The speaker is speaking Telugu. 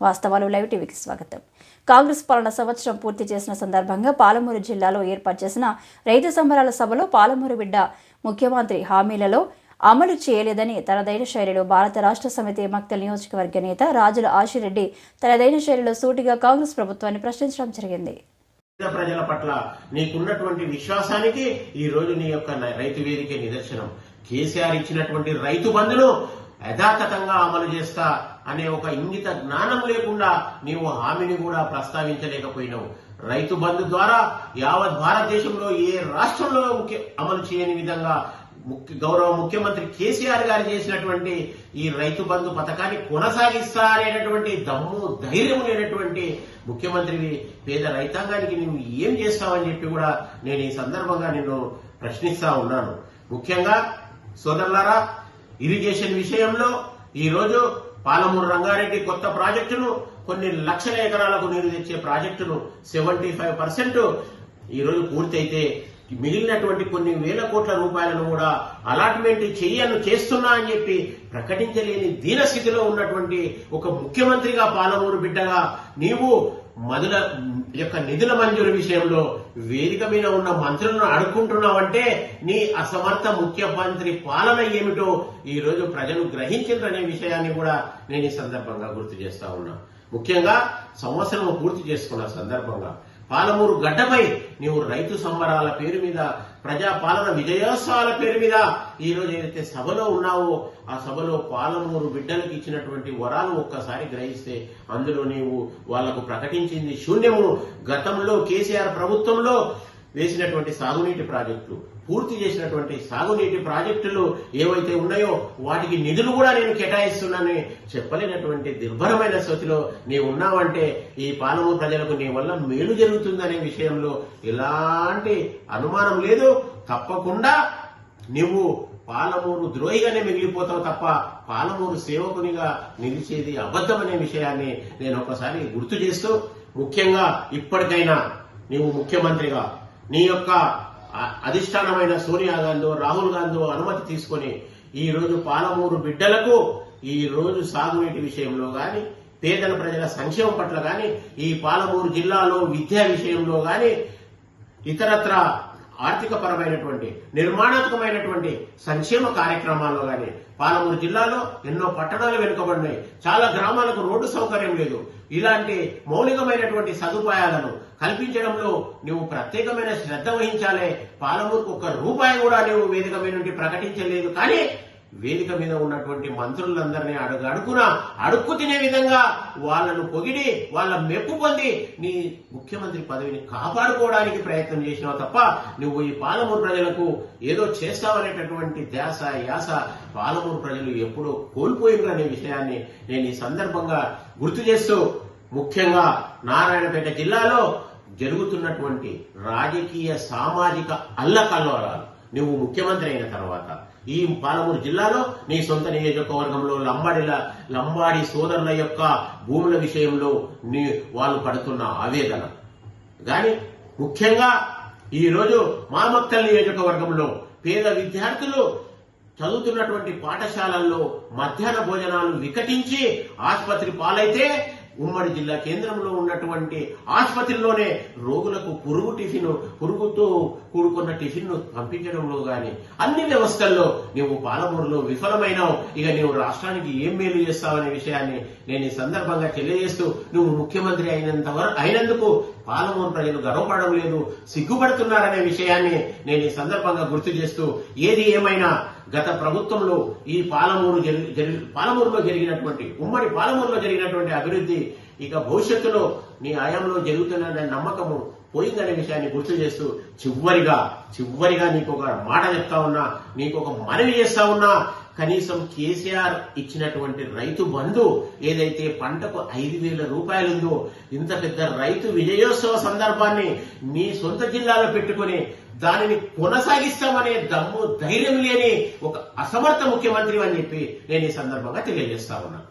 వాస్తవాలు లైవ్ టీవీకి స్వాగతం. కాంగ్రెస్ పాలన సంవత్సరం పూర్తి చేసిన సందర్భంగా పాలమూరు జిల్లాలో ఏర్పాటు చేసిన రైతు సంబరాల సభలో పాలమూరు బిడ్డ ముఖ్యమంత్రి హామీలలో అమలు చేయలేదని తనదైన శైలిలో భారత రాష్ట్ర సమితి మక్తల్ నియోజకవర్గ నేత రాజుల ఆశిరెడ్డి తనదైన శైలిలో సూటిగా కాంగ్రెస్ ప్రభుత్వాన్ని ప్రశ్నించడం జరిగింది. ప్రజల పట్ల నీకున్నటువంటి విశ్వాసానికి ఈ రోజు నీ యొక్క రైతు వేదిక నిదర్శనం. కేసీఆర్ ఇచ్చినటువంటి రైతు బంధును యథాతథంగా అమలు చేస్తా అనే ఒక ఇంగిత జ్ఞానం లేకుండా నీవు హామీని కూడా ప్రస్తావించలేకపోయినావు. రైతు బంధు ద్వారా యావత్ భారతదేశంలో ఏ రాష్ట్రంలో ముఖ్య అమలు చేయని విధంగా ముఖ్య గౌరవ ముఖ్యమంత్రి కేసీఆర్ గారు చేసినటువంటి ఈ రైతు బంధు పథకాన్ని కొనసాగిస్తా అనేటటువంటి దమ్ము ధైర్యం లేనటువంటి ముఖ్యమంత్రివి పేద రైతాంగానికి నువ్వు ఏం చేస్తావని చెప్పి కూడా నేను ఈ సందర్భంగా నిన్ను ప్రశ్నిస్తా ఉన్నాను. ముఖ్యంగా సోదరులారా ఇరిగేషన్ విషయంలో ఈరోజు పాలమూరు రంగారెడ్డి కొత్త ప్రాజెక్టును కొన్ని లక్షల ఎకరాలకు నీరు తెచ్చే ప్రాజెక్టును సెవెంటీ ఫైవ్ పర్సెంట్ ఈరోజు పూర్తయితే మిగిలినటువంటి కొన్ని వేల కోట్ల రూపాయలను కూడా అలాట్మెంట్ చేయను చేస్తున్నా అని చెప్పి ప్రకటించలేని దీనస్థితిలో ఉన్నటువంటి ఒక ముఖ్యమంత్రిగా పాలమూరు బిడ్డగా నీవు మధుల యొక్క నిధుల మంజూరు విషయంలో వేదిక మీద ఉన్న మంత్రులను అడుక్కుంటున్నావంటే నీ అసమర్థ ముఖ్యమంత్రి పాలన ఏమిటో ఈ రోజు ప్రజలు గ్రహించారనే విషయాన్ని కూడా నేను ఈ సందర్భంగా గుర్తు చేస్తా ఉన్నా. ముఖ్యంగా సంవత్సరం పూర్తి చేసుకున్న సందర్భంగా పాలమూరు గడ్డపై నీవు రైతు సంబరాల పేరు మీద ప్రజా పాలన విజయోత్సవాల పేరు మీద ఈ రోజు ఏదైతే సభలో ఉన్నావో ఆ సభలో పాలమూరు బిడ్డలకు ఇచ్చినటువంటి వరాలు ఒక్కసారి గ్రహిస్తే అందులో నీవు వాళ్ళకు ప్రకటించింది శూన్యము. గతంలో కేసీఆర్ ప్రభుత్వంలో వేసినటువంటి సాగునీటి ప్రాజెక్టులు పూర్తి చేసినటువంటి సాగునీటి ప్రాజెక్టులు ఏవైతే ఉన్నాయో వాటికి నిధులు కూడా నేను కేటాయిస్తున్నానని చెప్పలేనటువంటి దుర్భరమైన స్థితిలో నీవు ఉన్నావంటే ఈ పాలమూరు ప్రజలకు నీ వల్ల మేలు జరుగుతుందనే విషయంలో ఎలాంటి అనుమానం లేదు. తప్పకుండా నువ్వు పాలమూరు ద్రోహిగానే మిగిలిపోతావు తప్ప పాలమూరు సేవకునిగా నిలిచేది అబద్ధమనే విషయాన్ని నేను ఒకసారి గుర్తు చేస్తూ ముఖ్యంగా ఇప్పటికైనా నీవు ముఖ్యమంత్రిగా నీ యొక్క అధిష్టానమైన సోనియా గాంధీ రాహుల్ గాంధీ అనుమతి తీసుకొని ఈ రోజు పాలమూరు బిడ్డలకు ఈ రోజు సాగునీటి విషయంలో గాని పేదల ప్రజల సంక్షేమం పట్ల గాని ఈ పాలమూరు జిల్లాలో విద్యా విషయంలో గాని ఇతరత్ర ఆర్థిక పరమైనటువంటి నిర్మాణాత్మకమైనటువంటి సంక్షేమ కార్యక్రమాల్లో కానీ పాలమూరు జిల్లాలో ఎన్నో పట్టణాలు వెనుకబడినాయి. చాలా గ్రామాలకు రోడ్డు సౌకర్యం లేదు. ఇలాంటి మౌలికమైనటువంటి సదుపాయాలను కల్పించడంలో నువ్వు ప్రత్యేకమైన శ్రద్ధ వహించాలే. పాలమూరుకు ఒక్క రూపాయి కూడా నువ్వు వేదిక మీద నుండి ప్రకటించలేదు. కానీ వేదిక మీద ఉన్నటువంటి మంత్రులందరినీ అడుగు అడుగున అడుక్కు తినే విధంగా వాళ్ళను పొగిడి వాళ్ళ మెప్పు పొంది నీ ముఖ్యమంత్రి పదవిని కాపాడుకోవడానికి ప్రయత్నం చేసినావు తప్ప నువ్వు ఈ పాలమూరు ప్రజలకు ఏదో చేస్తావనేటటువంటి ధ్యాస యాస పాలమూరు ప్రజలు ఎప్పుడో కోల్పోయినారు అనే విషయాన్ని నేను ఈ సందర్భంగా గుర్తు చేస్తూ ముఖ్యంగా నారాయణపేట జిల్లాలో జరుగుతున్నటువంటి రాజకీయ సామాజిక అల్లకల్లోలాలు. నువ్వు ముఖ్యమంత్రి అయిన తర్వాత ఈ పాలమూరు జిల్లాలో నీ సొంత నియోజకవర్గంలో లంబాడిల లంబాడి సోదరుల యొక్క భూముల విషయంలో నీ వాళ్ళు పడుతున్న ఆవేదన. కానీ ముఖ్యంగా ఈరోజు మామక్కల్ నియోజకవర్గంలో పేద విద్యార్థులు చదువుతున్నటువంటి పాఠశాలల్లో మధ్యాహ్న భోజనాలు వికటించి ఆసుపత్రి పాలైతే ఉమ్మడి జిల్లా కేంద్రంలో ఉన్నటువంటి ఆసుపత్రిలోనే రోగులకు పురుగు టిఫిన్ పురుగుతో కూడుకున్న టిఫిన్ను పంపించడంలో గాని అన్ని వ్యవస్థల్లో నువ్వు పాలమూరులో విఫలమైనావు. ఇక నువ్వు రాష్ట్రానికి ఏం మేలు చేస్తావనే విషయాన్ని నేను ఈ సందర్భంగా తెలియజేస్తూ నువ్వు ముఖ్యమంత్రి అయినంత వరకు అయినందుకు పాలమూరు ప్రజలు గర్వపడడం లేదు సిగ్గుపడుతున్నారనే విషయాన్ని నేను ఈ సందర్భంగా గుర్తు చేస్తూ ఏది ఏమైనా గత ప్రభుత్వంలో ఈ పాలమూరు జరిగి జరి- పాలమూరులో జరిగినటువంటి ఉమ్మడి పాలమూరులో జరిగినటువంటి అభివృద్ధి ఇక భవిష్యత్తులో నీ ఆయంలో జరుగుతున్న నమ్మకము పోయిందనే విషయాన్ని గుర్తు చేస్తూ చివరిగా చివరిగా నీకు ఒక మాట చెప్తా ఉన్నా నీకు ఒక మనవి చేస్తా ఉన్నా కనీసం కేసీఆర్ ఇచ్చినటువంటి రైతు బంధు ఏదైతే పంటకు ఐదు వేల రూపాయలుందో ఇంత పెద్ద రైతు విజయోత్సవ సందర్భాన్ని మీ సొంత జిల్లాలో పెట్టుకుని దానిని కొనసాగిస్తామనే దమ్ము ధైర్యం లేని ఒక అసమర్థ ముఖ్యమంత్రి అని చెప్పి నేను ఈ సందర్భంగా తెలియజేస్తా ఉన్నాను.